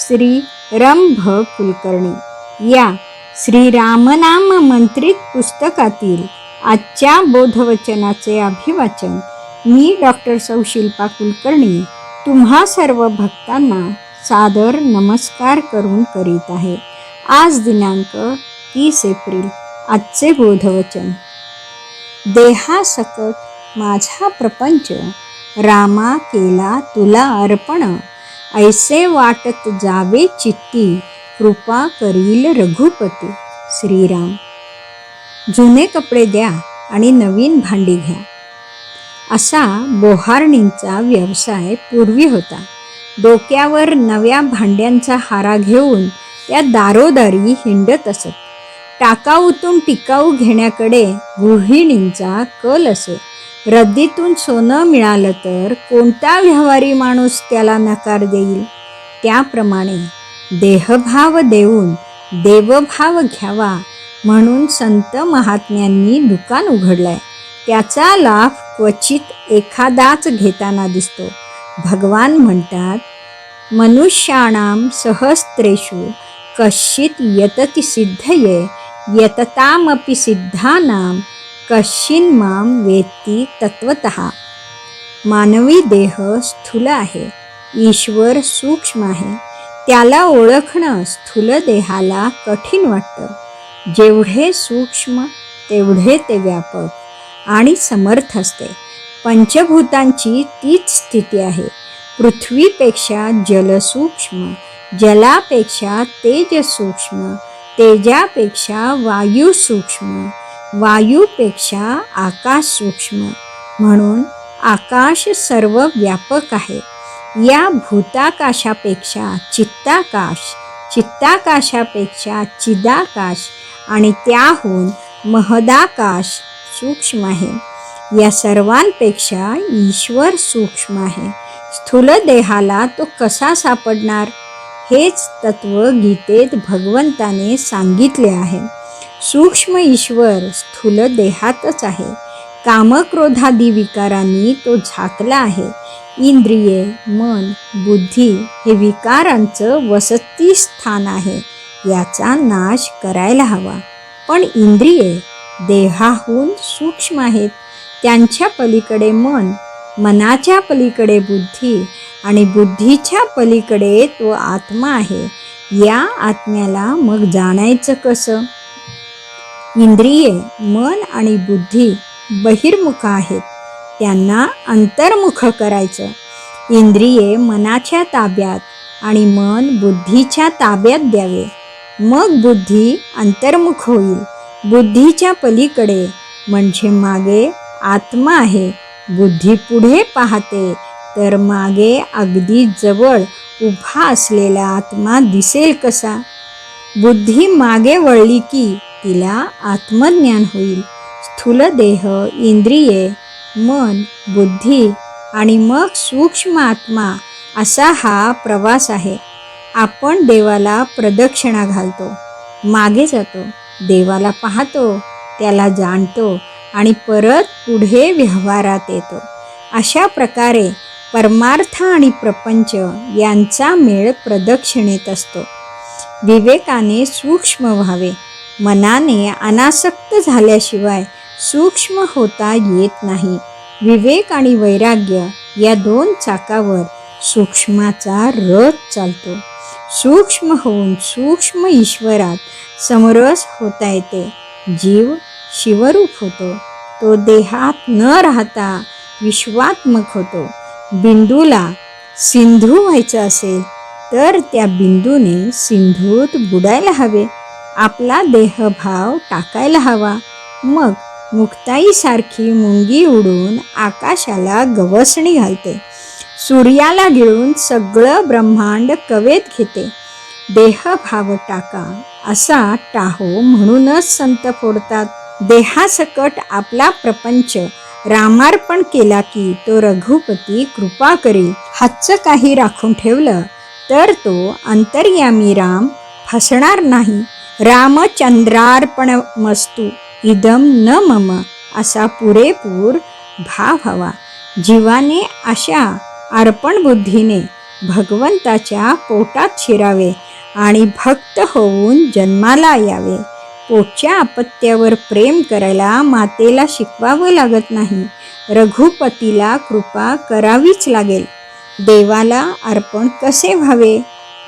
श्री रंभ कुलकर्णी या श्री रामनाम मंत्रित पुस्तकातील आजच्या बोधवचनाचे अभिवाचन मी डॉक्टर सौ शिल्पा कुलकर्णी तुम्हा सर्व भक्तांना सादर नमस्कार करून करीत आहे. आज दिनांक तीस एप्रिल आजचे बोधवचन. देहासकट माझा प्रपंच रामा केला तुला अर्पण. ऐसे वाटत जावे चित्ती कृपा करील रघुपती श्रीराम. जुने कपडे द्या आणि नवीन भांडी घ्या. असा बोहारणींचा व्यवसाय पूर्वी होता. डोक्यावर नव्या भांड्यांचा हारा घेऊन त्या दारोदारी हिंडत असत. टाकाऊतून टिकाऊ घेण्याकडे गृहिणींचा कल असे रद्दीतून सोनं मिळालं तर कोणता व्यवहारी माणूस त्याला नकार देईल? त्याप्रमाणे देहभाव देऊन देवभाव घ्यावा म्हणून संत महात्म्यांनी दुकान उघडलंय. त्याचा लाभ क्वचित एखादाच घेताना दिसतो. भगवान म्हणतात मनुष्याणाम सहस्त्रेषु कश्चित यतति सिद्धये यततामपि सिद्धानाम कश्चिन माम वेत्ती तत्वत मानवी देह स्थूल आहे. ईश्वर सूक्ष्म आहे. त्याला ओळखणं स्थूल देहाला कठीण वाटतं. जेवढे सूक्ष्म तेवढे ते व्यापक आणि समर्थ असते. पंचभूतांची तीच स्थिती आहे. पृथ्वीपेक्षा जलसूक्ष्म जलापेक्षा तेज सूक्ष्म तेजापेक्षा वायू सूक्ष्म वायूपेक्षा आकाश सूक्ष्म म्हणून आकाश सर्व व्यापक आहे. या भूताकाशापेक्षा चित्ताकाश चित्ताकाशापेक्षा चिदाकाश आणि त्याहून महदाकाश सूक्ष्म आहे. या सर्वांपेक्षा ईश्वर सूक्ष्म आहे. स्थूल देहाला तो कसा सापडणार? हेच तत्व गीतेत भगवंताने सांगितले आहे. सूक्ष्म ईश्वर स्थूल देहातच आहे. कामक्रोधादी विकारांनी तो झाकला आहे. इंद्रिये मन बुद्धी हे विकारांचं वसती स्थान आहे. याचा नाश करायला हवा. पण इंद्रिये देहाहून सूक्ष्म आहेत. त्यांच्या पलीकडे मन मनाच्या पलीकडे बुद्धी आणि बुद्धीच्या पलीकडे तो आत्मा आहे. या आत्म्याला मग जाणायचं कसं? इंद्रिये मन आणि बुद्धी बहिर्मुख आहेत. त्यांना अंतर्मुख करायचं. इंद्रिये मनाच्या ताब्यात आणि मन बुद्धीच्या ताब्यात द्यावे. मग बुद्धी अंतर्मुख होईल. बुद्धीच्या पलीकडे म्हणजे मागे आत्मा आहे. बुद्धी पुढे पाहते तर मागे अगदी जवळ उभा असलेला आत्मा दिसेल कसा? बुद्धी मागे वळली की तिला आत्मज्ञान होईल. स्थूल देह इंद्रिये मन बुद्धी आणि मग सूक्ष्म आत्मा असा हा प्रवास आहे. आपण देवाला प्रदक्षिणा घालतो मागे जातो देवाला पाहतो त्याला जाणतो आणि परत पुढे व्यवहारात येतो. अशा प्रकारे परमार्थ आणि प्रपंच यांचा मेळ प्रदक्षिणेत असतो. विवेकाने सूक्ष्म व्हावे. मनाने अनासक्त झाल्याशिवाय सूक्ष्म होता येत नाही. विवेक आणि वैराग्य या दोन चाकावर सूक्ष्माचा रथ चालतो. सूक्ष्म होऊन सूक्ष्म ईश्वरात समरस होता येते. जीव शिवरूप होतो. तो देहात न राहता विश्वात्मक होतो. बिंदूला सिंधू व्हायचं असेल तर त्या बिंदूने सिंधूत बुडायला हवे. आपला देहभाव टाकायला हवा. मग मुक्ताईसारखी मुंगी उडून आकाशाला गवसणी घालते. सूर्याला गिळून सगळं ब्रह्मांड कवेत घेते. देहभाव टाका असा टाहो म्हणूनच संत फोडतात. देहासकट आपला प्रपंच रामार्पण केला की तो रघुपती कृपा करील हातचं काही राखून ठेवलं तर तो अंतर्यामी राम फसणार नाही. रामचंद्रार्पण मस्तू इदम न मम असा पुरेपूर भाव हवा. जीवाने अशा अर्पण बुद्धीने भगवंताच्या पोटात शिरावे आणि भक्त होऊन जन्माला यावे. पोटच्या अपत्यावर प्रेम करायला मातेला शिकवावं लागत नाही. रघुपतीला कृपा करावीच लागेल. देवाला अर्पण कसे व्हावे?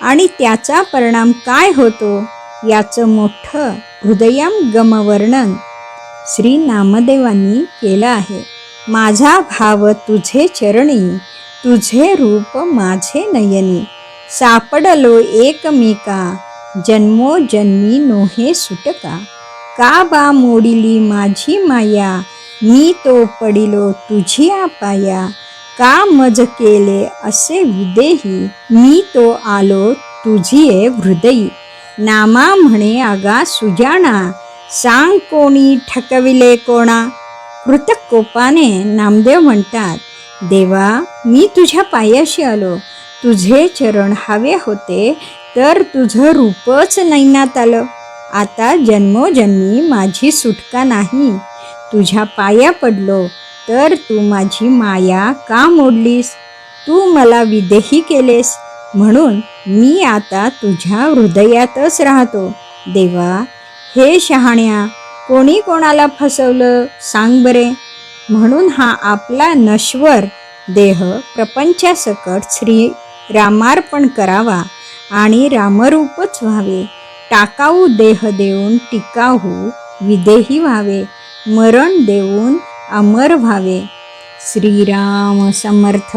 आणि त्याचा परिणाम काय होतो? याचं मोठं हृदयम गमवर्णन श्री नामदेवांनी केलं आहे. माझा भाव तुझे चरणी तुझे रूप माझे नयनी. सापडलो एकमेका जन्मोजन्मी नोहे सुटका. का बा मोडिली माझी माया मी तो पडिलो तुझी पाया. का मज केले असे विदेही मी तो आलो तुझी हृदयी. नामा म्हणे आगा सुजाणा सांग कोणी ठकविले कोणा. कृतक कोपाने नामदेव म्हणतात देवा मी तुझ्या पायाशी आलो. तुझे चरण हवे होते तर तुझं रूपच नैनात आलं. आता जन्मोजन्मी माझी सुटका नाही. तुझ्या पाया पडलो तर तू माझी माया का मोडलीस? तू मला विदेही केलेस. म्हणून मी आता तुझ्या हृदयातच राहतो. देवा हे शहाण्या कोणी कोणाला फसवलं? सांग बरे. म्हणून हा आपला नश्वर देह प्रपंचासकट श्री रामार्पण करावा आणि रामरूपच व्हावे. टाकाऊ देह देऊन टिकाऊ विदेही व्हावे. मरण देऊन अमर व्हावे. श्रीराम समर्थ.